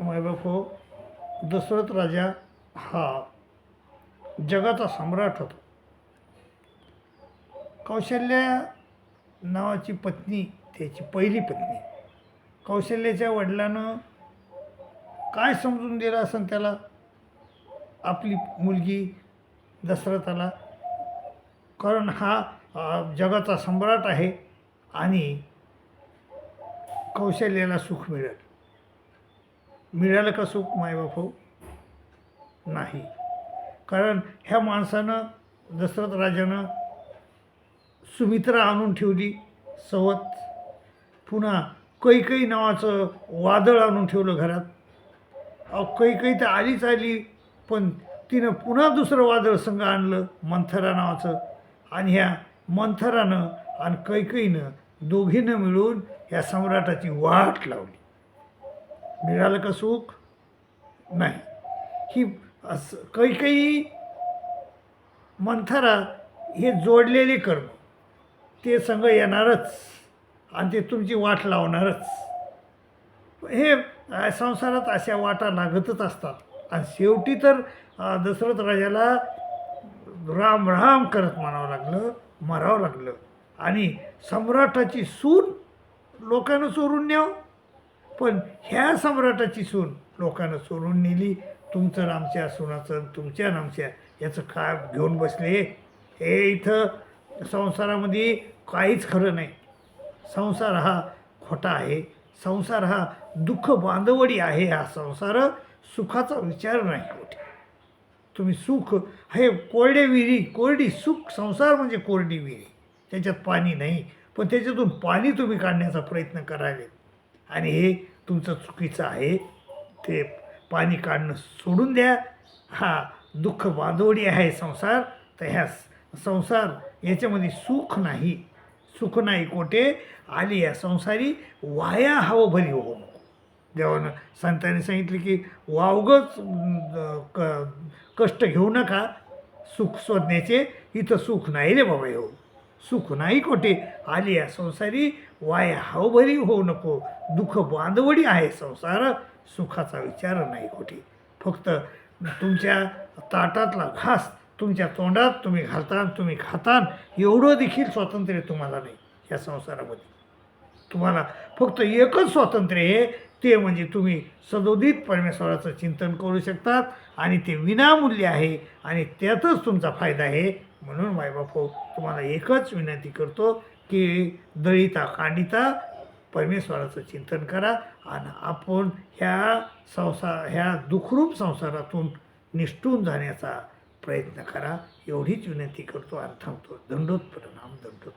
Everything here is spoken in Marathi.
मायबाप हो दशरथ राजा हा जगाचा सम्राट होता. कौशल्या नावाची पत्नी त्याची पहिली पत्नी. कौशल्याच्या वडिलानं काय समजून दिलं असं त्याला? आपली मुलगी दशरथाला. कारण हा जगाचा सम्राट आहे आणि कौशल्याला सुख मिळेल. मिळालं का सुख मायबापू? नाही. कारण ह्या माणसानं दशरथ राजानं सुमित्रा आणून ठेवली सवत. पुन्हा कैकई नावाचं वादळ आणून ठेवलं घरात. अहो कैकई तर आलीच आली पण तिनं पुन्हा दुसरं वादळ संघ आणलं मंथरा नावाचं. आणि ह्या मंथरानं आणि कैकईनं दोघीनं मिळून ह्या सम्राटाची वाट लावली. मिळालं का सुख? नाही. ही असं काही काही मंथरा हे जोडलेले कर्म. ते संघ येणारच आणि ते तुमची वाट लावणारच. हे संसारात अशा वाटा लागतच असतात. आणि शेवटी तर दशरथ राजाला राम राम करत म्हणावं लागलं मरावं लागलं. आणि सम्राटाची सून लोकांना चोरून न्याव. पण ह्या सम्राटाची सून लोकांना सोडून नेली. तुमचं नामच्या आमच्या सुनाचं तुमच्या नामच्या आमच्या याचं काय घेऊन बसले. हे इथं संसारामध्ये काहीच खरं नाही. संसार हा खोटा आहे. संसार हा दुःख बांधवडी आहे. हा संसार सुखाचा विचार नाही. कुठे तुम्ही सुख हे कोरडे विहिरी कोरडी सुख संसार म्हणजे कोरडी विहिरी. त्याच्यात पाणी नाही. पण त्याच्यातून पाणी तुम्ही काढण्याचा प्रयत्न करावेत. आणि हे तुमचं चुकीचं आहे. ते पाणी काढणं सोडून द्या. हा दुःख बांधवडी आहे संसार. तर ह्या संसार याच्यामध्ये सुख नाही. सुख नाही कोठे? आली या संसारी वाया हवं भरी हो नको. देवानं संतांनी सांगितले की वावगच क कष्ट घेऊ नका. सुख शोधण्याचे इथं सुख नाही रे बाबा हो. सुख नाही कोठे आली या संसारी वाय हावभरी होऊ नको. दुःख बांधवडी आहे संसार सुखाचा विचार नाही कोठे फक्त तुमच्या ताटातला घास तुमच्या तोंडात तुम्ही घालता तुम्ही खातान एवढं देखील स्वातंत्र्य तुम्हाला नाही या संसारामध्ये. तुम्हाला फक्त एकच स्वातंत्र्य आहे ते म्हणजे तुम्ही सदोदित परमेश्वराचं चिंतन करू शकतात आणि ते विनामूल्य आहे आणि त्यातच तुमचा फायदा आहे. म्हणून मायबाप तुम्हाला एकच विनंती करतो की दळिता कांडिता परमेश्वराचं चिंतन करा आणि आपण ह्या संसार ह्या दुखरूप संसारातून निष्ठून जाण्याचा प्रयत्न करा. एवढीच विनंती करतो आणि थांबतो. दंडोत प्रणाम दंडोत